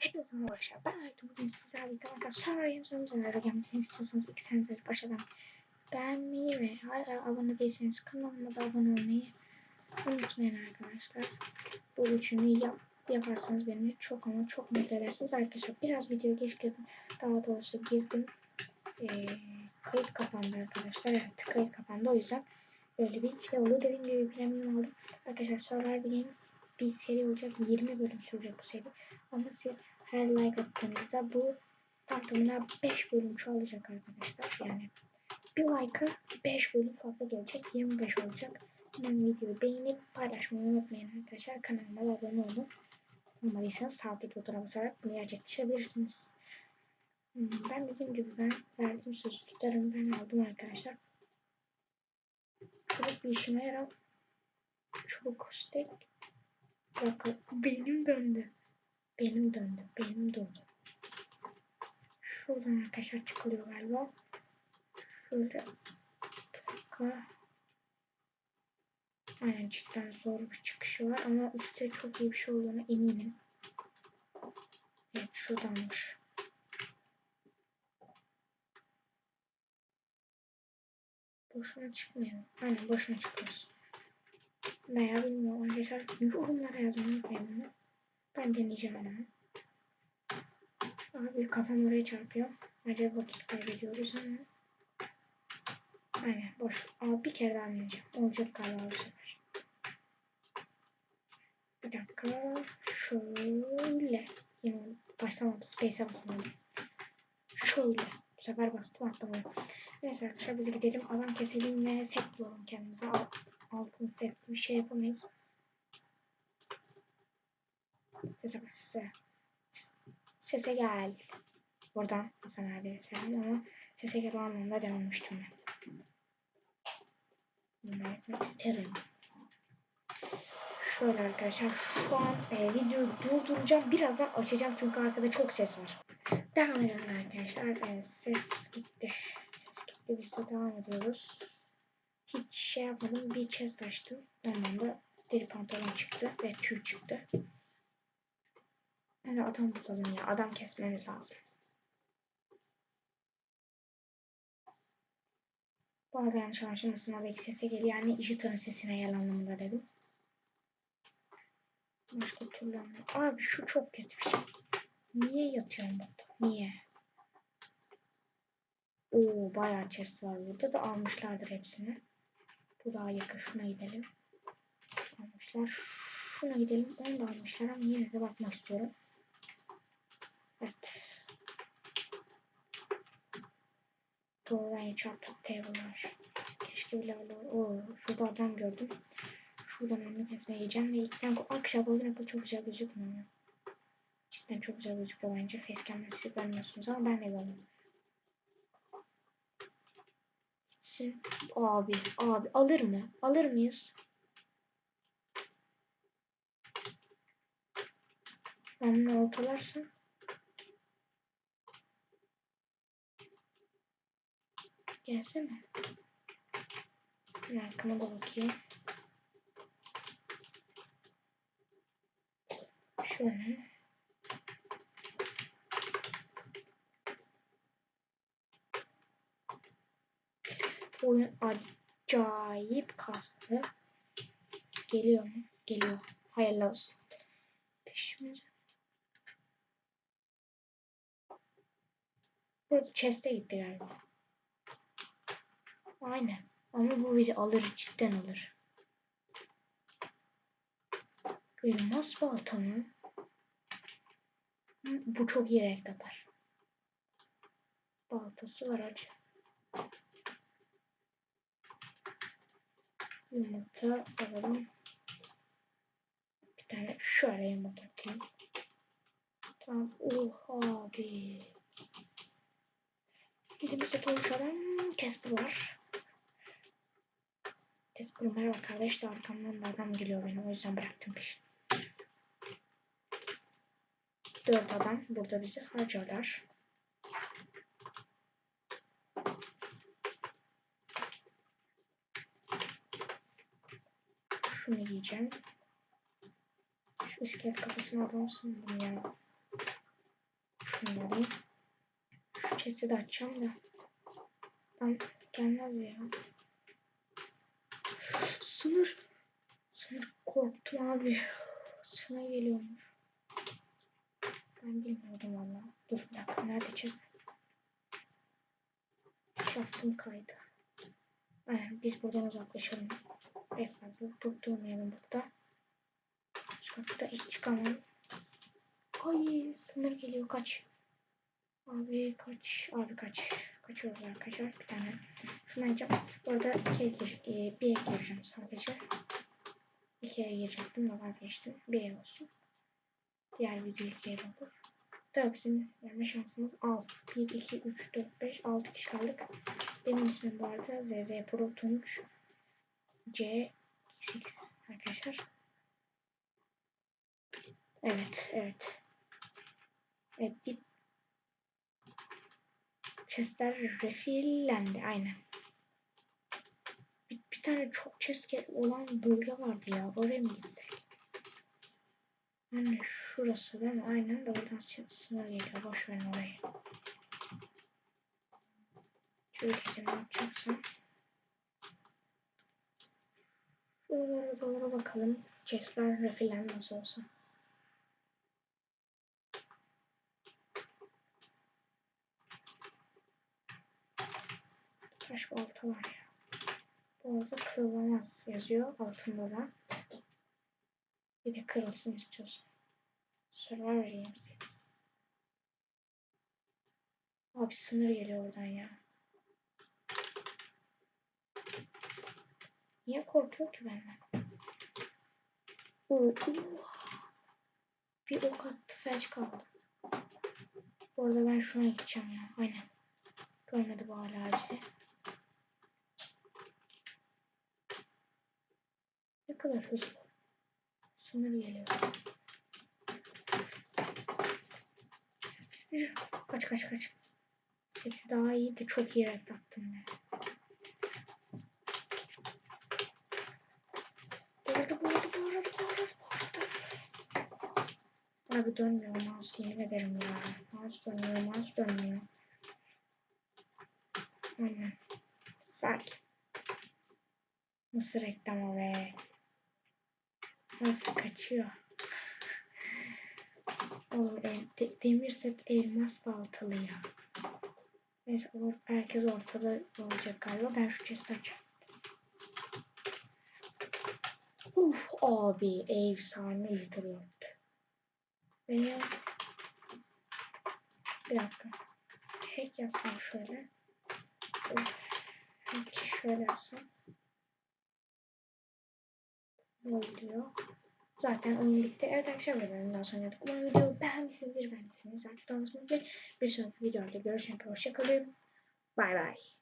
Hepinize merhaba arkadaşlar. Ben Aytu. Bugün sizlerle birlikte arkadaşlar arayayım sorumuza gelmesini istiyorsanız ilk senize başladan beğenmeyi ve hala abone değilseniz kanalıma da abone olmayı unutmayın arkadaşlar. Bu üçünü yap, yaparsanız beni çok ama çok mutlu edersiniz arkadaşlar. Biraz video geç girdim. Daha doğrusu girdim. Ee, kayıt kapandı arkadaşlar. Evet kayıt kapandı o yüzden böyle bir şey oldu. Dediğim gibi premium aldım. Arkadaşlar Survivor Games bir seri olacak. 20 bölüm sürecek bu seri. Ama siz her like attığınızda bu tam tamına 5 bölüm çoğalacak arkadaşlar. Yani bir like'a 5 bölüm fazla gelecek. 25 olacak. Hemen videoyu beğenip paylaşmayı unutmayın arkadaşlar. Kanalıma abone olun. Olmadıysanız sağ tıkla basarak bunu gerçekleştirebilirsiniz. Hmm, Ben dediğim gibi ben verdiğim sözü tutarım. Ben aldım arkadaşlar. Çubuk bir işime yarar. Çubuk steak. Dakika. Benim döndü. Benim döndü. Benim durdu. Şuradan arkadaşlar çıkılıyor galiba. Şöyle. Bir dakika. Aynen cidden zor bir çıkışı var ama üstte çok iyi bir şey olduğuna eminim. Evet şuradanmış. Boşuna çıkmayalım. Aynen boşuna çıkıyoruz. Veya bilmiyorum arkadaşlar. Yorumlara yazmayı unutmayın bunu. Ben deneyeceğim ama. Abi kafam oraya çarpıyor. Acaba vakit kaybediyoruz ama. Aynen boş. Ama bir kere daha deneyeceğim. Olacak galiba bu sefer. Bir dakika. Şöyle. Yine başlamadım. Space'e basamadım. Şöyle. Bu sefer bastım atlamadım. Neyse arkadaşlar biz gidelim. Alan keselim ve set bulalım kendimize. Al altın set bir şey yapamayız. Sese bak sese. Sese gel. Buradan Hasan abiye selam ama sese gel anlamda dememiştim ben. Bunu yapmak isterim. Şöyle arkadaşlar şu an e, videoyu durduracağım. Birazdan açacağım çünkü arkada çok ses var. Devam edelim arkadaşlar. E, ses gitti. Ses gitti. Biz de devam ediyoruz. Hiç şey yapmadım. Bir chest açtım. Ondan da deri pantolon çıktı ve tüy çıktı. Yani adam bulalım ya. Adam kesmemiz lazım. Bu arada yanlış anlaşılmasın oradaki sese geliyor. Yani işitanın sesine gel anlamında dedim. Başka türlü anlamı. Abi şu çok kötü bir şey. Niye yatıyorum burada? Niye? Oo bayağı chest var burada da almışlardır hepsini. Bu daha yakın. Şuna gidelim. Almışlar. Şuna gidelim. Onu da almışlar ama yine de bakmak istiyorum. Evet. Doğru çarptık table var. Keşke bile öyle Oo, şurada adam gördüm. Şuradan önünü kesmeye gideceğim ve ilkten arkadaşlar Golden Apple çok güzel gözükmüyor. Cidden çok güzel gözüküyor bence. Facecam'da siz görmüyorsunuz ama ben de görüyorum. Gitsin. Abi, abi alır mı? Alır mıyız? Ben bunu ortalarsam Gelsene. Bir arkama da bakayım. Şöyle. Oyun acayip kastı. Geliyor mu? Geliyor. Hayırlı olsun. Peşimize. Burada chest'e gitti galiba. Aynen. Ama bu bizi alır cidden alır. Elmas balta mı? Bu çok iyi renk atar. Baltası var acı. Yumurta alalım. Bir tane şöyle yumurta atayım. Tamam. Oh abi. Bize konuşalım. Casper var. Casper merhaba kardeş de arkamdan da adam geliyor benim. O yüzden bıraktım peşini. Dört adam burada bizi harcarlar. Şunu yiyeceğim. Şu iskelet kafasını adam sandım ya. Şunu alayım. Şu chest'i de açacağım da. Tam gelmez ya. Sınır. Sınır korktum abi. Sınır geliyormuş. Ben bilmiyordum valla. Dur bir dakika nerede chest? Şaftım kaydı. Biz buradan uzaklaşalım. Pek fazla durmayalım burada. Üst katta hiç çıkamam. Ay sınır geliyor kaç. Abi kaç. Abi kaç. Kaçıyoruz arkadaşlar. Bir tane. Şunu yiyeceğim. Bu arada e, bir gireceğim sadece. İkiye girecektim de vazgeçtim. Bir olsun. Diğer video ikiye olur. Tabii bizim gelme şansımız az. 1, 2, 3, 4, 5, 6 kişi kaldık. Benim ismim bu arada ZZ Pro Tunç C X arkadaşlar. Evet, evet. Evet, dip chestler refillendi aynen. Bir, bir tane çok chest olan bölge vardı ya. Oraya mı gitsek? Yani şurası değil mi? Aynen de oradan sınır geliyor. Boş verin orayı. Ne yapacaksın? Şuralara doğru bakalım. Chestler refilen nasıl olsa. Taş balta var ya. Arada kırılamaz yazıyor altında da. Bir de kırılsın istiyorsun. Survivor Games. Abi sınır geliyor oradan ya. Niye korkuyor ki benden? Oo, Bir ok attı felç kaldı. Bu arada ben şuna gideceğim ya. Aynen. Görmedi bu hala bizi. Ne kadar hızlı. Sınır geliyor. Kaç kaç kaç. Seti daha iyiydi. Çok iyi renk attım ben. Bu arada bu arada. Abi dönmüyor mouse yemin ederim ya. Mouse dönmüyor mouse dönmüyor. Aynen. Sakin. Nasıl reklam o be. Nasıl kaçıyor. O e, de, demir set elmas baltalı ya. Neyse or herkes ortada olacak galiba. Ben şu chest açayım. Uf abi efsane yıkılıyor. Veya bir dakika. Hack yazsam şöyle. Hack şöyle yazsam. Ne oluyor? Zaten oyun bitti. Evet arkadaşlar bölümden sonra yaptık. Umarım videoyu beğenmişsinizdir. Beğendiyseniz like butonuna basmayı Bir sonraki videoda görüşmek üzere. Hoşçakalın. Bay bay.